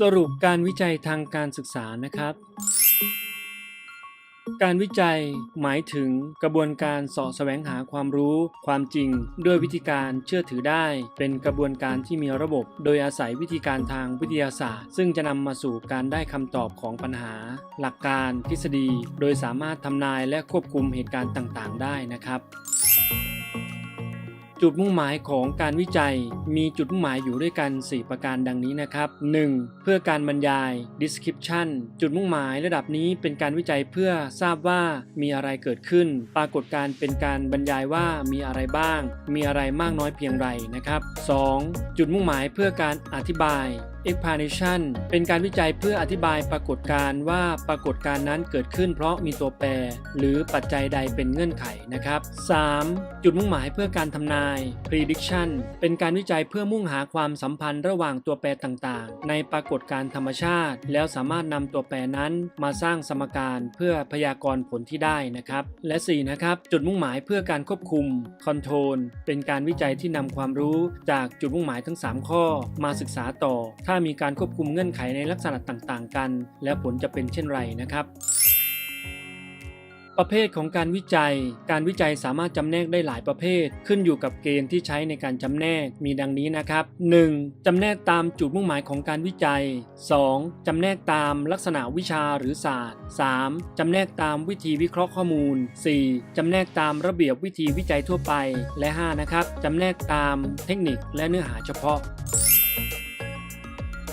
สรุปการวิจัยทางการศึกษานะครับ การวิจัยหมายถึงกระบวนการสาะแสวงหาความรู้ ความจริง ด้วยวิธีการเชื่อถือได้ เป็นกระบวนการที่มีระบบ โดยอาศัยวิธีการทางวิทยาศาสตร์ ซึ่งจะนำมาสู่การได้คำตอบของปัญหา หลักการทฤษฎี โดยสามารถทำนายและควบคุมเหตุการณ์ต่างๆ ได้นะครับ จุดมุ่งหมายของการวิจัย มีจุดมุ่งหมายอยู่ด้วยกัน 4 ประการดังนี้นะครับ 1. เพื่อการบรรยาย description จุดมุ่งหมายระดับนี้เป็นการวิจัยเพื่อทราบว่ามีอะไรเกิดขึ้น ปรากฏการเป็นการบรรยายว่ามีอะไรบ้าง มีอะไรมากน้อยเพียงไรนะครับ 2. จุดมุ่งหมายเพื่อการอธิบาย explanation เป็นการวิจัยเพื่ออธิบายปรากฏการณ์ว่าปรากฏการณ์นั้นเกิดขึ้นเพราะมีตัวแปร หรือปัจจัยใดเป็นเงื่อนไขนะครับ 3. จุดมุ่งหมายเพื่อการทำนาย prediction เป็นการวิจัยเพื่อมุ่งหาความสัมพันธ์ระหว่างตัวแปรต่างๆ ในปรากฏการณ์ธรรมชาติ แล้วสามารถนำตัวแปรนั้นมาสร้างสมการเพื่อพยากรณ์ผลที่ได้นะครับ และ 4. นะครับ จุดมุ่งหมายเพื่อการควบคุม control เป็นการวิจัยที่นำความรู้จากจุดมุ่งหมายทั้ง 3 ข้อ มาศึกษาต่อถ้ามีการควบคุมเงื่อนไขในลักษณะต่างๆ กัน แล้วผลจะเป็นเช่นไรนะครับประเภทของการวิจัย การวิจัยสามารถจำแนกได้หลายประเภท ขึ้นอยู่กับเกณฑ์ที่ใช้ในการจำแนก มีดังนี้นะครับ 1. จำแนกตามจุดมุ่งหมายของการวิจัย 2. จำแนกตามลักษณะวิชาหรือศาสตร์ 3. จำแนกตามวิธีวิเคราะห์ข้อมูล 4. จำแนกตามระเบียบวิธีวิจัยทั่วไป และ 5. นะครับ จำแนกตามเทคนิคและเนื้อหาเฉพาะ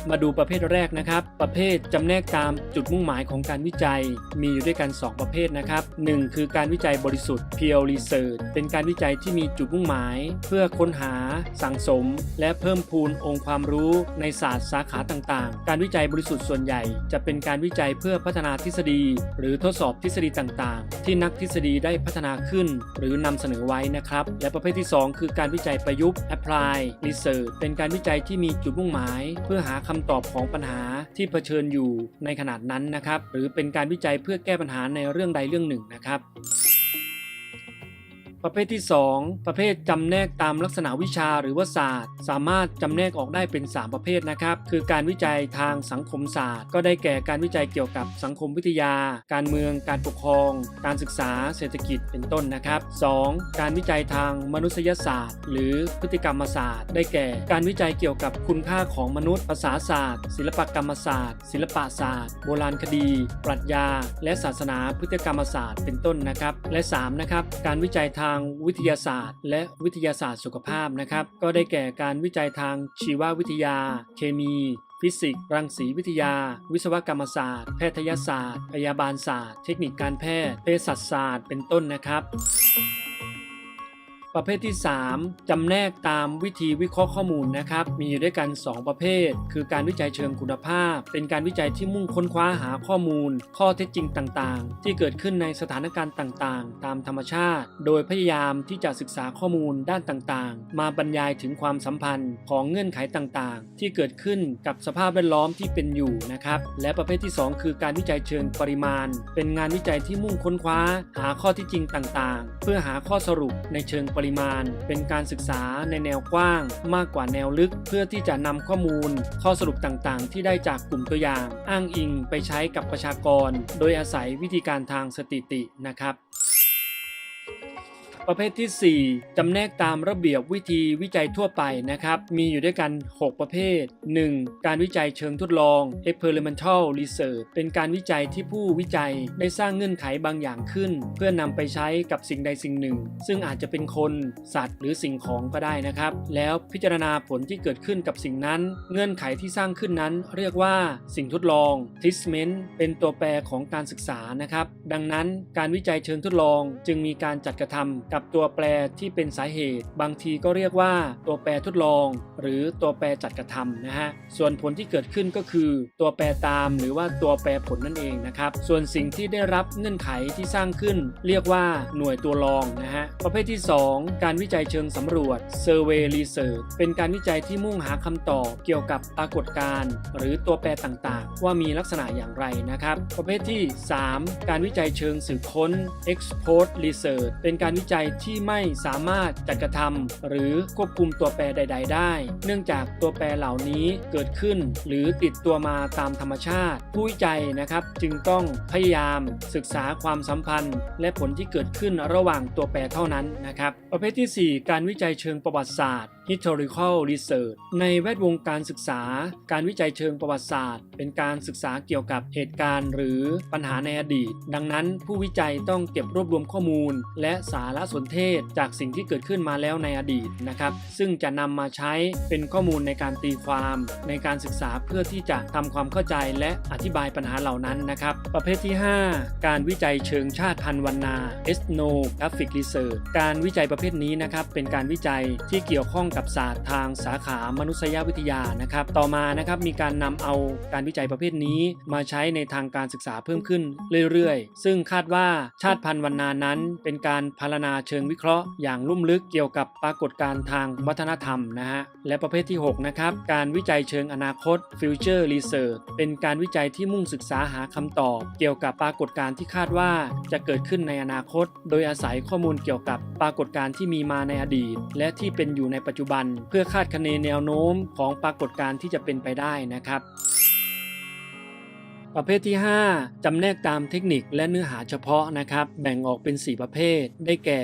มาดูประเภทแรกนะครับ ประเภทจำแนกตามจุดมุ่งหมายของการวิจัย มีอยู่ด้วยกัน 2 ประเภทนะครับ 1. คือการวิจัยบริสุทธิ์ pure research เป็นการวิจัยที่มีจุดมุ่งหมาย เพื่อค้นหา สั่งสม และเพิ่มพูนองค์ความรู้ในศาสตร์สาขาต่างๆ การวิจัยบริสุทธิ์ส่วนใหญ่ จะเป็นการวิจัยเพื่อพัฒนาทฤษฎี หรือทดสอบทฤษฎีต่างๆ ที่นักทฤษฎีได้พัฒนาขึ้น หรือนำเสนอไว้นะครับ และประเภทที่ 2 คือการวิจัยประยุกต์ apply research เป็นการวิจัยที่มีจุดมุ่งหมาย เพื่อหาคคำตอบของปัญหาที่เผชิญอยู่ในขนาดนั้นนะครับ หรือเป็นการวิจัยเพื่อแก้ปัญหาในเรื่องใดเรื่องหนึ่งนะครับ ประเภทที่ 2 ประเภทจำแนกตามลักษณะวิชาหรือว่าศาสตร์ สามารถจำแนกออกได้เป็น 3 ประเภทนะครับ คือการวิจัยทางสังคมศาสตร์ ก็ได้แก่การวิจัยเกี่ยวกับสังคมวิทยา การเมือง การปกครอง การศึกษา เศรษฐกิจเป็นต้นนะครับ 2. การวิจัยทางมนุษยศาสตร์ หรือพฤติกรรมศาสตร์ ได้แก่ การวิจัยเกี่ยวกับคุณค่าของมนุษย์ ภาษาศาสตร์ ศิลปกรรมศาสตร์ ศิลปศาสตร์ โบราณคดี ปรัชญา และศาสนาพฤติกรรมศาสตร์ เป็นต้นนะครับ และ 3 นะครับ การวิจัยทางวิทยาศาสตร์ และวิทยาศาสตร์สุขภาพนะครับ ก็ได้แก่การวิจัยทางชีววิทยา เคมี ฟิสิกส์ รังสีวิทยา วิศวกรรมศาสตร์ แพทยศาสตร์ พยาบาลศาสตร์ เทคนิคการแพทย์ เภสัชศาสตร์ เป็นต้นนะครับ ประเภทที่ 3จำแนกตามวิธีวิเคราะห์ข้อมูลนะครับ มีอยู่ด้วยกัน 2 ประเภท คือการวิจัยเชิงคุณภาพ เป็นการวิจัยที่มุ่งค้นคว้าหาข้อมูล ข้อเท็จจริงต่างๆ ที่เกิดขึ้นในสถานการณ์ต่างๆ ตามธรรมชาติ โดยพยายามที่จะศึกษาข้อมูลด้านต่างๆ มาบรรยายถึงความสัมพันธ์ของเงื่อนไขต่างๆ ที่เกิดขึ้นกับสภาพแวดล้อมที่เป็นอยู่นะครับ และประเภทที่ 2 คือการวิจัยเชิงปริมาณ เป็นงานวิจัยที่มุ่งค้นคว้า หาข้อเที่จริงต่างๆ เพื่อหาข้อสรุปในเชิงปริมาณ เป็นการศึกษาในแนวกว้าง มากกว่าแนวลึก เพื่อที่จะนำข้อมูล ข้อสรุปต่างๆ ที่ได้จากกลุ่มตัวอย่าง อ้างอิงไปใช้กับประชากร โดยอาศัยวิธีการทางสถิตินะครับ ประเภทที่ 4จำแนกตามระเบียบวิธีวิจัยทั่วไปนะครับ มีอยู่ด้วยกัน 6 ประเภท 1. การวิจัยเชิงทดลอง experimental research เป็นการวิจัยที่ผู้วิจัยได้สร้างเงื่อนไขบางอย่างขึ้น เพื่อนำไปใช้กับสิ่งใดสิ่งหนึ่ง ซึ่งอาจจะเป็นคนสัตว์หรือสิ่งของก็ได้นะครับ แล้วพิจารณาผลที่เกิดขึ้นกับสิ่งนั้น เงื่อนไขที่สร้างขึ้นนั้น เรียกว่าสิ่งทดลอง treatment เป็นตัวแปรของการศึกษานะครับ ดังนั้นการวิจัยเชิงทดลองจึงมีการจัดกระทำกับตัวแปรที่เป็นสาเหตุ บางทีก็เรียกว่าตัวแปรทดลอง หรือตัวแปรจัดกระทำนะฮะส่วนผลที่เกิดขึ้นก็คือ ตัวแปรตามหรือว่าตัวแปรผลนั่นเองนะครับส่วนสิ่งที่ได้รับเงื่อนไขที่สร้างขึ้น เรียกว่าหน่วยตัวรองนะฮะประเภทที่ 2 การวิจัยเชิงสำรวจ survey research เป็นการวิจัยที่มุ่งหาคำตอบเกี่ยวกับปรากฏการณ์หรือตัวแปรต่างๆ ว่ามีลักษณะอย่างไรนะครับประเภทที่ 3 การวิจัยเชิงสืบค้น expose research เป็นการวิจัยที่ไม่สามารถจัดกระทำหรือควบคุมตัวแปรใด ๆ ได้ เนื่องจากตัวแปรเหล่านี้เกิดขึ้น หรือติดตัวมาตามธรรมชาติ ผู้วิจัยนะครับจึงต้องพยายามศึกษาความสัมพันธ์ และผลที่เกิดขึ้นระหว่างตัวแปรเท่านั้นนะครับ ประเภทที่ 4 การวิจัยเชิงประวัติศาสตร์ historical research ในแวดวงการศึกษา การวิจัยเชิงประวัติศาสตร์ เป็นการศึกษาเกี่ยวกับเหตุการณ์หรือปัญหาในอดีต ดังนั้นผู้วิจัยต้องเก็บรวบรวมข้อมูล และสารสนเทศจากสิ่งที่เกิดขึ้นมาแล้วในอดีตนะครับ ซึ่งจะนำมาใช้เป็นข้อมูลในการตีความ ในการศึกษาเพื่อที่จะทำความเข้าใจและอธิบายปัญหาเหล่านั้นนะครับ ประเภทที่ 5 การวิจัยเชิงชาติพันธุ์วรรณา ethnographic research การวิจัยประเภทนี้นะครับเป็นการวิจัยที่เกี่ยวข้องกับศาสตร์ทางสาขามนุษยวิทยานะครับ ต่อมานะครับมีการนำเอาการวิจัยประเภทนี้ มาใช้ในทางการศึกษาเพิ่มขึ้นเรื่อยๆ ซึ่งคาดว่าชาติพันธุ์วรรณานั้น เป็นการพารณาเชิงวิเคราะห์อย่างลุ่มลึกเกี่ยวกับปรากฏการณ์ทางวัฒนธรรมนะฮะและประเภทที่6นะครับการวิจัยเชิงอนาคต future research เป็นการวิจัยที่มุ่งศึกษาหาคำตอบ เกี่ยวกับปรากฏการณ์ที่คาดว่าจะเกิดขึ้นในอนาคต โดยอาศัยข้อมูลเกี่ยวกับปรากฏการณ์ที่มีมาในอดีต และที่เป็นอยู่ในปัจจุบัน เพื่อคาดคะเนแนวโน้มของปรากฏการณ์ที่จะเป็นไปได้นะครับ ประเภทที่ 5จำแนกตามเทคนิคและเนื้อหาเฉพาะนะครับ แบ่งออกเป็น 4 ประเภท ได้แก่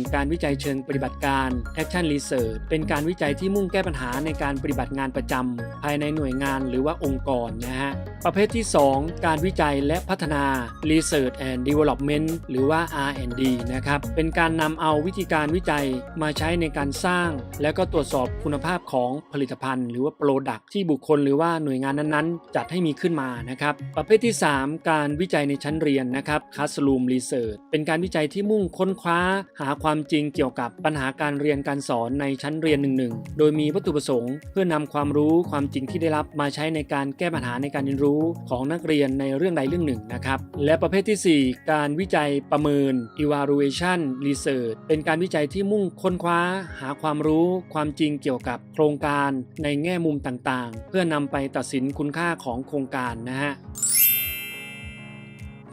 1. การวิจัยเชิงปฏิบัติการ Action Research เป็นการวิจัยที่มุ่งแก้ปัญหาในการปฏิบัติงานประจำภายในหน่วยงานหรือว่าองค์กรนะฮะประเภทที่ 2 การวิจัยและพัฒนา Research and Development หรือว่า R&D นะครับ เป็นการนำเอาวิธีการวิจัยมาใช้ในการสร้าง และก็ตรวจสอบคุณภาพของผลิตภัณฑ์ หรือว่า Product ที่บุคคลหรือว่าหน่วยงานนั้นๆ จัดให้มีขึ้นมานะครับประเภทที่ 3 การวิจัยในชั้นเรียนนะครับ Classroom Research เป็นการวิจัยที่มุ่งค้นคว้า หาความจริงเกี่ยวกับปัญหาการเรียนการสอนในชั้นเรียนหนึ่งๆ โดยมีวัตถุประสงค์เพื่อนำความรู้ความจริงที่ได้รับมาใช้ในการแก้ปัญหาในการเรียนรู้ของนักเรียนในเรื่องใดเรื่องหนึ่งนะครับ และประเภททีสี่ 4 การวิจัยประเมิน Evaluation Research เป็นการวิจัยที่มุ่งค้นคว้า หาความรู้ความจริงเกี่ยวกับโครงการในแง่มุมต่างๆ เพื่อนำไปตัดสินคุณค่าของโครงการนะฮะ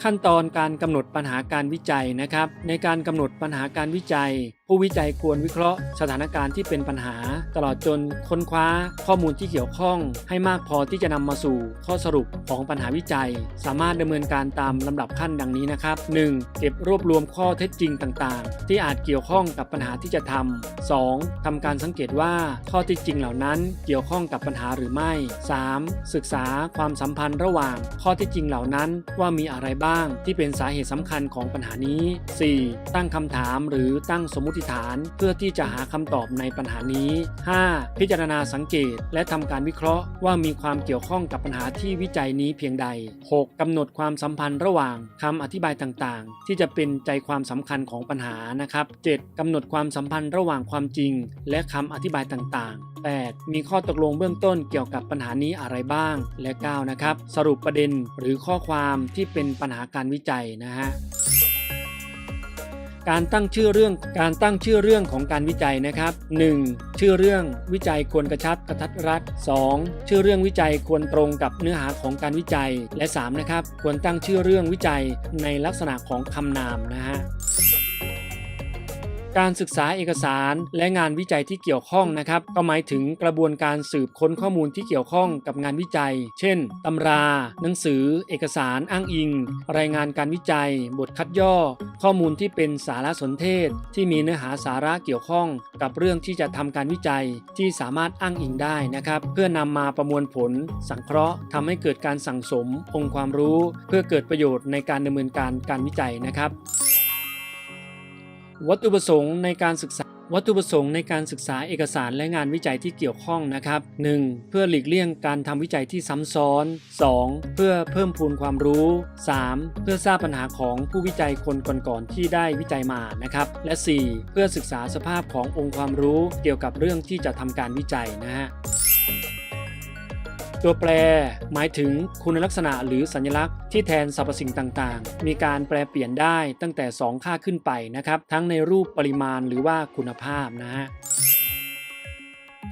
ขั้นตอนการกำหนดปัญหาการวิจัยนะครับ ในการกำหนดปัญหาการวิจัย ผู้วิจัยควรวิเคราะห์ สถานการณ์ที่เป็นปัญหา ตลอดจนค้นคว้า ข้อมูลที่เกี่ยวข้อง ให้มากพอที่จะนำมาสู่ข้อสรุปของปัญหาวิจัย สามารถดำเนินการตามลำดับขั้นดังนี้นะครับ 1. เก็บรวบรวมข้อเท็จจริงต่างๆ ที่อาจเกี่ยวข้องกับปัญหาที่จะทำ 2. ทำการสังเกตว่าข้อเท็จจริงเหล่านั้นเกี่ยวข้องกับปัญหาหรือไม่ 3. ศึกษาความสัมพันธ์ระหว่าง ข้อเท็จจริงเหล่านั้นว่ามีอะไรบ้างที่เป็นสาเหตุสำคัญของปัญหานี้ 4. ตั้งคำถามหรือตั้งสมมติฐานเพื่อที่จะหาคำตอบในปัญหานี้ 5. พิจารณาสังเกต และทำการวิเคราะห์ว่ามีความเกี่ยวข้องกับปัญหาที่วิจัยนี้เพียงใด 6. กำหนดความสัมพันธ์ระหว่างคำอธิบายต่างๆ ที่จะเป็นใจความสำคัญของปัญหานะครับ 7. กำหนดความสัมพันธ์ระหว่างความจริง และคำอธิบายต่างๆ 8. มีข้อตกลงเบื้องต้นเกี่ยวกับปัญหานี้อะไรบ้าง และ 9 นะครับ สรุปประเด็นหรือข้อความที่เป็นปัญหาาการวิจัยนะฮะการตั้งชื่อเรื่องการตั้งชื่อเรื่องของการวิจัยนะครับ 1. ชื่อเรื่องวิจัยควรกระชับกระทัดรัด 2. ชื่อเรื่องวิจัยควรตรงกับเนื้อหาของการวิจัย และ 3. นะครับ ควรตั้งชื่อเรื่องวิจัยในลักษณะของคำนามนะฮะ การศึกษาเอกสารและงานวิจัยที่เกี่ยวข้องนะครับ ก็หมายถึงกระบวนการสืบค้นข้อมูลที่เกี่ยวข้องกับงานวิจัย เช่น ตำรา หนังสือ เอกสารอ้างอิง รายงานการวิจัย บทคัดย่อ ข้อมูลที่เป็นสารสนเทศ ที่มีเนื้อหาสาระเกี่ยวข้องกับเรื่องที่จะทำการวิจัยที่สามารถอ้างอิงได้นะครับ เพื่อนำมาประมวลผล สังเคราะห์ทำให้เกิดการสั่งสม องค์ความรู้ เพื่อเกิดประโยชน์ในการดำเนินการการวิจัยนะครับ วัตถุประสงค์ในการศึกษา วัตถุประสงค์ในการศึกษาเอกสารและงานวิจัยที่เกี่ยวข้องนะครับ 1. เพื่อหลีกเลี่ยงการทำวิจัยที่ซ้ำซ้อน 2. เพื่อเพิ่มพูนความรู้ 3. เพื่อทราบปัญหาของผู้วิจัยคนก่อนๆที่ได้วิจัยมานะครับ และ 4. เพื่อศึกษาสภาพขององค์ความรู้เกี่ยวกับเรื่องที่จะทำการวิจัยนะฮะ ตัวแปรหมายถึงคุณลักษณะหรือสัญลักษณ์ที่แทนสรรพสิ่งต่างๆ มีการแปลเปลี่ยนได้ตั้งแต่ 2 ค่าขึ้นไปนะครับ ทั้งในรูปปริมาณหรือว่าคุณภาพนะฮะ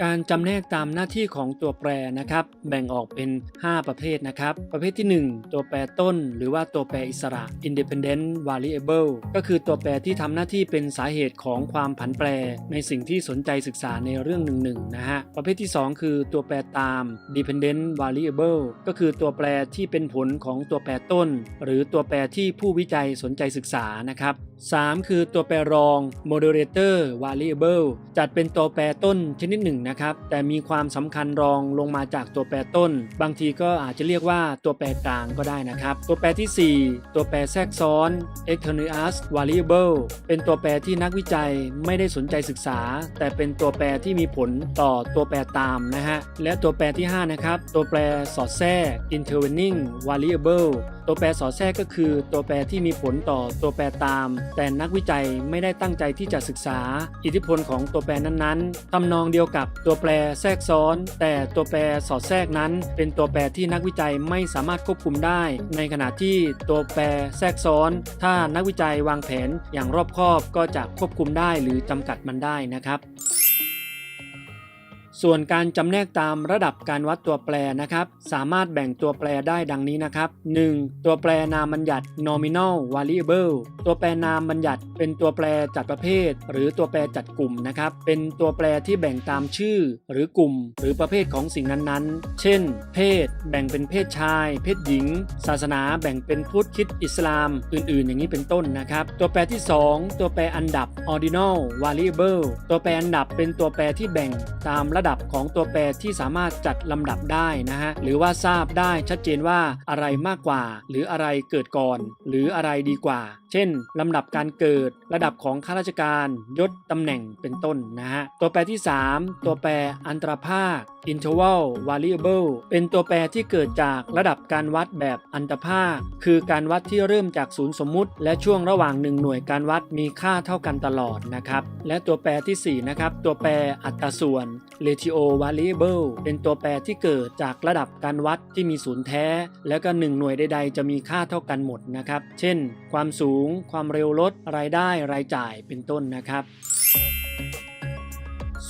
การจำแนกตามหน้าที่ของตัวแปรนะครับ แบ่งออกเป็น 5 ประเภทนะครับ ประเภทที่ 1 ตัวแปรต้น หรือว่าตัวแปรอิสระ independent variable ก็คือตัวแปรที่ทำหน้าที่เป็นสาเหตุของความผันแปร ในสิ่งที่สนใจศึกษาในเรื่องหนึ่งๆนะฮะประเภทที่ 2 คือตัวแปรตาม dependent variable ก็คือตัวแปรที่เป็นผลของตัวแปรต้น หรือตัวแปรที่ผู้วิจัยสนใจศึกษานะครับ3 คือตัวแปรรอง moderator variable จัดเป็นตัวแปรต้นชนิดหนึ่งนะครับ แต่มีความสำคัญรองลงมาจากตัวแปรต้น บางทีก็อาจจะเรียกว่าตัวแปรกลางก็ได้นะครับ ตัวแปรทีสี่ 4 ตัวแปรแทรกซ้อน extraneous variable เป็นตัวแปรที่นักวิจัยไม่ได้สนใจศึกษา แต่เป็นตัวแปรที่มีผลต่อตัวแปรตามนะฮะ และตัวแปรที่ 5 นะครับ ตัวแปรสอดแทรก intervening variable ตัวแปรสอดแทรกก็คือ ตัวแปรที่มีผลต่อตัวแปรตาม แต่นักวิจัยไม่ได้ตั้งใจที่จะศึกษา อิทธิพลของตัวแปรนั้นๆทำนองเดียวกับตัวแปรแทรกซ้อน แต่ตัวแปรสอดแทรกนั้น เป็นตัวแปรที่นักวิจัยไม่สามารถควบคุมได้ ในขณะที่ตัวแปรแทรกซ้อน ถ้านักวิจัยวางแผนอย่างรอบคอบก็จะควบคุมได้หรือจำกัดมันได้นะครับ ส่วนการจำแนกตามระดับการวัดตัวแปรนะครับ สามารถแบ่งตัวแปรได้ดังนี้นะครับ 1. ตัวแปรนามบัญญัติ nominal variable ตัวแปรนามบัญญัติ เป็นตัวแปรจัดประเภท หรือตัวแปรจัดกลุ่มนะครับ เป็นตัวแปรที่แบ่งตามชื่อ หรือกลุ่ม หรือประเภทของสิ่งนั้นๆ เช่น เพศ แบ่งเป็นเพศชาย เพศหญิง ศาสนา แบ่งเป็นพุทธคิดอิสลาม อื่นๆ อย่างนี้เป็นต้นนะครับ ตัวแปรที่ 2 ตัวแปรอันดับ ordinal variable ตัวแปรอันดับเป็นตัวแปรที่แบ่งตามระดับของตัวแปรที่สามารถจัดลำดับได้นะฮะหรือว่าทราบได้ชัดเจนว่าอะไรมากกว่า หรืออะไรเกิดก่อน หรืออะไรดีกว่า เช่นลำดับการเกิด ระดับของข้าราชการ ยศตำแหน่งเป็นต้นนะฮะตัวแปรที่ 3 ตัวแปรอันตรภาค interval variable เป็นตัวแปรที่เกิดจากระดับการวัดแบบอันตรภาค คือการวัดที่เริ่มจากศูนย์สมมุติ และช่วงระหว่างหนึ่งหน่วยการวัดมีค่าเท่ากันตลอดนะครับ และตัวแปรทีสี่ 4 นะครับ ตัวแปรอัตราส่วน ratio variable เป็นตัวแปรที่เกิดจากระดับการวัดที่มีศูนย์แท้ แล้วก็ 1 หน่วยใด ๆ จะมีค่าเท่ากันหมดนะครับ เช่น ความสูง ความเร็วรถรายได้ รายจ่าย เป็นต้นนะครับ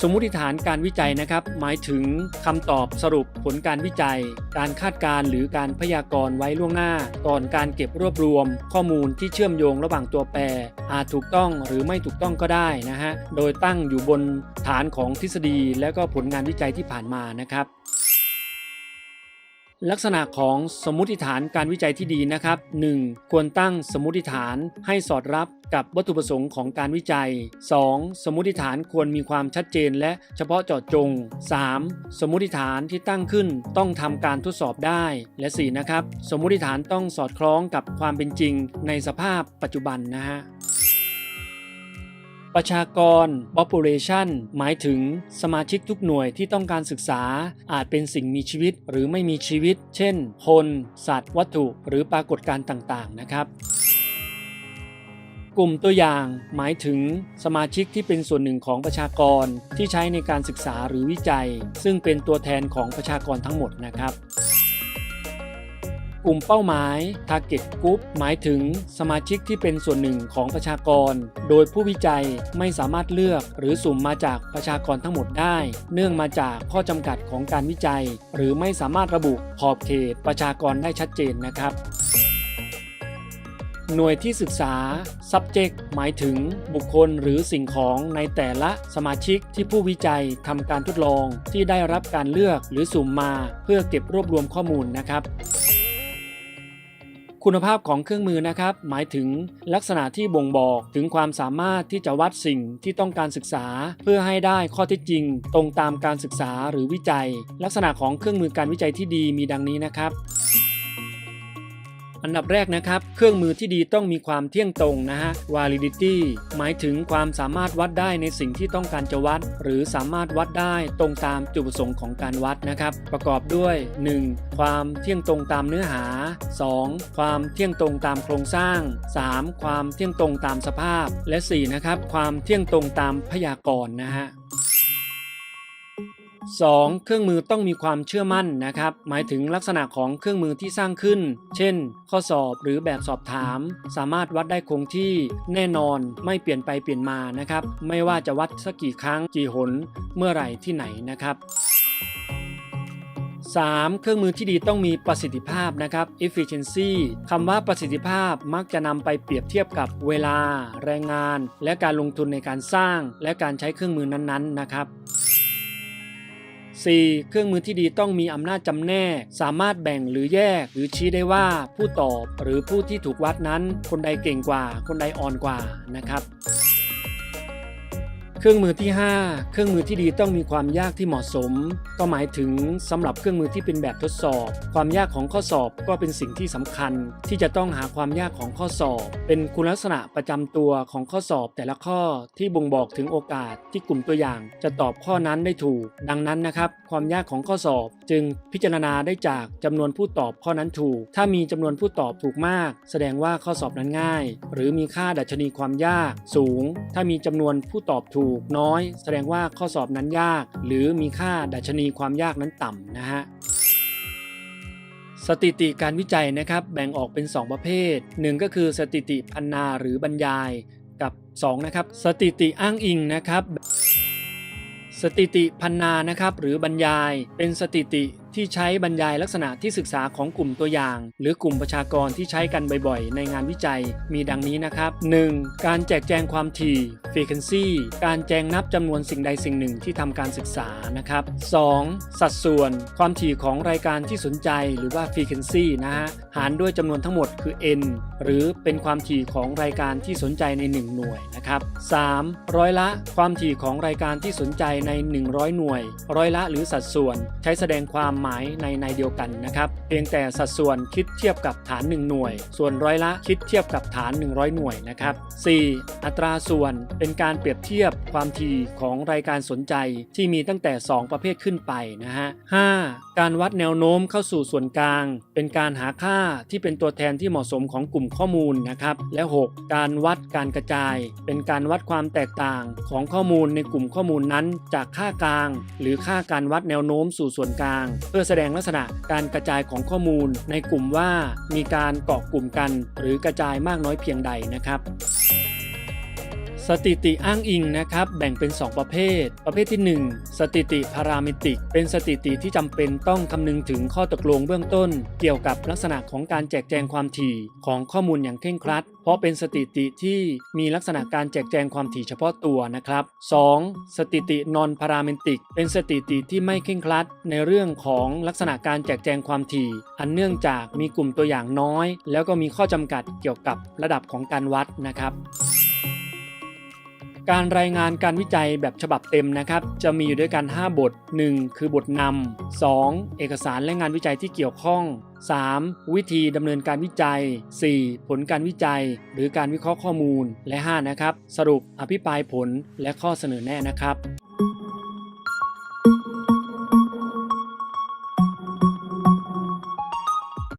สมมุติฐานการวิจัยนะครับ หมายถึงคำตอบสรุปผลการวิจัย การคาดการณ์หรือการพยากรณ์ไว้ล่วงหน้า ก่อนการเก็บรวบรวม ข้อมูลที่เชื่อมโยงระหว่างตัวแปร อาจถูกต้องหรือไม่ถูกต้องก็ได้นะฮะโดยตั้งอยู่บนฐานของทฤษฎีและก็ผลงานวิจัยที่ผ่านมานะครับ ลักษณะของสมมติฐานการวิจัยที่ดีนะครับ 1. ควรตั้งสมมติฐานให้สอดรับกับวัตถุประสงค์ของการวิจัย 2. สมมติฐานควรมีความชัดเจนและเฉพาะเจาะจง 3. สมมติฐานที่ตั้งขึ้นต้องทำการทดสอบได้ และ 4. นะครับ สมมติฐานต้องสอดคล้องกับความเป็นจริงในสภาพปัจจุบันนะฮะ ประชากร population หมายถึงสมาชิกทุกหน่วยที่ต้องการศึกษา อาจเป็นสิ่งมีชีวิตหรือไม่มีชีวิต เช่น คน สัตว์ วัตถุ หรือปรากฏการณ์ต่างๆ นะครับกลุ่มตัวอย่างหมายถึงสมาชิกที่เป็นส่วนหนึ่งของประชากรที่ใช้ในการศึกษาหรือวิจัย ซึ่งเป็นตัวแทนของประชากรทั้งหมดนะครับ กลุ่มเป้าหมาย Target Group หมายถึงสมาชิกที่เป็นส่วนหนึ่งของประชากร โดยผู้วิจัยไม่สามารถเลือกหรือสุ่มมาจากประชากรทั้งหมดได้ เนื่องมาจากข้อจำกัดของการวิจัย หรือไม่สามารถระบุขอบเขตประชากรได้ชัดเจนนะครับหน่วยที่ศึกษา subject หมายถึงบุคคลหรือสิ่งของในแต่ละสมาชิกที่ผู้วิจัยทำการทดลองที่ได้รับการเลือกหรือสุ่มมาเพื่อเก็บรวบรวมข้อมูลนะครับ คุณภาพของเครื่องมือนะครับ หมายถึงลักษณะที่บ่งบอกถึงความสามารถที่จะวัดสิ่งที่ต้องการศึกษา เพื่อให้ได้ข้อเท็จจริง ตรงตามการศึกษาหรือวิจัย ลักษณะของเครื่องมือการวิจัยที่ดีมีดังนี้นะครับ อันดับแรกนะครับ เครื่องมือที่ดีต้องมีความเที่ยงตรงนะฮะ validity หมายถึงความสามารถวัดได้ในสิ่งที่ต้องการจะวัด หรือสามารถวัดได้ตรงตามจุดประสงค์ของการวัดนะครับ ประกอบด้วย 1. ความเที่ยงตรงตามเนื้อหา 2. ความเที่ยงตรงตามโครงสร้าง 3. ความเที่ยงตรงตามสภาพ และ 4. นะครับ ความเที่ยงตรงตามพยากรณ์นะฮะ 2. เครื่องมือต้องมีความเชื่อมั่นนะครับ หมายถึงลักษณะของเครื่องมือที่สร้างขึ้น เช่น ข้อสอบหรือแบบสอบถาม สามารถวัดได้คงที่แน่นอนไม่เปลี่ยนไปเปลี่ยนมานะครับ ไม่ว่าจะวัดสักกี่ครั้งกี่หน เมื่อไหร่ที่ไหนนะครับ 3. เครื่องมือที่ดีต้องมีประสิทธิภาพนะครับ efficiency คำว่าประสิทธิภาพมักจะนำไปเปรียบเทียบกับเวลา แรงงาน และการลงทุนในการสร้าง และการใช้เครื่องมือนั้นๆ นะครับ 4. เครื่องมือที่ดีต้องมีอำนาจจำแนก สามารถแบ่งหรือแยก หรือชี้ได้ว่าผู้ตอบหรือผู้ที่ถูกวัดนั้น คนใดเก่งกว่า คนใดอ่อนกว่านะครับ เครื่องมือที่ 5 เครื่องมือที่ดีต้องมีความยากที่เหมาะสม ก็หมายถึงสำหรับเครื่องมือที่เป็นแบบทดสอบ ความยากของข้อสอบก็เป็นสิ่งที่สำคัญ ที่จะต้องหาความยากของข้อสอบ เป็นคุณลักษณะประจำตัวของข้อสอบแต่ละข้อที่บ่งบอกถึงโอกาสที่กลุ่มตัวอย่าง จะตอบข้อนั้นได้ถูก ดังนั้นนะครับ ความยากของข้อสอบ จึงพิจารณาได้จากจำนวนผู้ตอบข้อนั้นถูก ถ้ามีจำนวนผู้ตอบถูกมาก แสดงว่าข้อสอบนั้นง่าย หรือมีค่าดัชนีความยากสูง ถ้ามีจำนวนผู้ตอบถูกูกน้อย แสดงว่าข้อสอบนั้นยาก หรือมีค่าดัชนีความยากนั้นต่ำนะฮะสถิติการวิจัยนะครับแบ่งออกเป็น 2 ประเภท 1 ก็คือสถิติพันนาหรือบรรยายกับ 2 นะครับ สถิติอ้างอิงนะครับ สถิติพันนานะครับหรือบรรยาย เป็นสถิติ ที่ใช้บรรยายลักษณะที่ศึกษาของกลุ่มตัวอย่าง หรือกลุ่มประชากรที่ใช้กันบ่อยๆ ในงานวิจัยมีดังนี้นะครับ 1. การแจกแจงความถี่ frequency การแจงนับจำนวนสิ่งใดสิ่งหนึ่งที่ทำการศึกษานะครับ 2. สัดส่วน ความถี่ของรายการที่สนใจหรือว่า frequency นะฮะหารด้วยจำนวนทั้งหมดคือ n หรือเป็นความถี่ของรายการที่สนใจใน 1 หน่วยนะครับ 3. ร้อยละความถี่ของรายการที่สนใจใน 100 หน่วย ร้อยละหรือสัดส่วน ใช้แสดงความหมายในในเดียวกันนะครับ เพียงแต่สัดส่วนคิดเทียบกับฐาน 1 หน่วย ส่วนร้อยละคิดเทียบกับฐาน 100 หน่วยนะครับ 4. อัตราส่วนเป็นการเปรียบเทียบความถี่ของรายการสนใจที่มีตั้งแต่ 2 ประเภทขึ้นไปนะฮะ 5. การวัดแนวโน้มเข้าสู่ส่วนกลาง เป็นการหาค่าที่เป็นตัวแทนที่เหมาะสมของกลุ่มข้อมูลนะครับ และ 6. การวัดการกระจาย เป็นการวัดความแตกต่างของข้อมูลในกลุ่มข้อมูลนั้นจากค่ากลาง หรือค่าการวัดแนวโน้มสู่ส่วนกลาง เพื่อแสดงลักษณะการกระจายของข้อมูลในกลุ่มว่ามีการเกาะกลุ่มกัน หรือกระจายมากน้อยเพียงใดนะครับ สถิติอ้างอิงนะครับแบ่งเป็น 2 ประเภท ประเภทที่ 1 สถิติพารามิติก เป็นสถิติที่จำเป็นต้องคำนึงถึงข้อตกลงเบื้องต้น เกี่ยวกับลักษณะของการแจกแจงความถี่ของข้อมูลอย่างเคร่งครัด เพราะเป็นสถิติที่มีลักษณะการแจกแจงความถี่เฉพาะตัวนะครับ 2. สถิตินอนพารามิติก เป็นสถิติที่ไม่เคร่งครัด ในเรื่องของลักษณะการแจกแจงความถี่ อันเนื่องจากมีกลุ่มตัวอย่างน้อย แล้วก็มีข้อจำกัดเกี่ยวกับระดับของการวัดนะครับ การรายงานการวิจัยแบบฉบับเต็มนะครับ จะมีอยู่ด้วยกัน 5 บท 1. คือบทนำ 2. เอกสารและงานวิจัยที่เกี่ยวข้อง 3. วิธีดำเนินการวิจัย 4. ผลการวิจัย หรือการวิเคราะห์ข้อมูลและ 5 นะครับ สรุปอภิปรายผลและข้อเสนอแนะนะครับ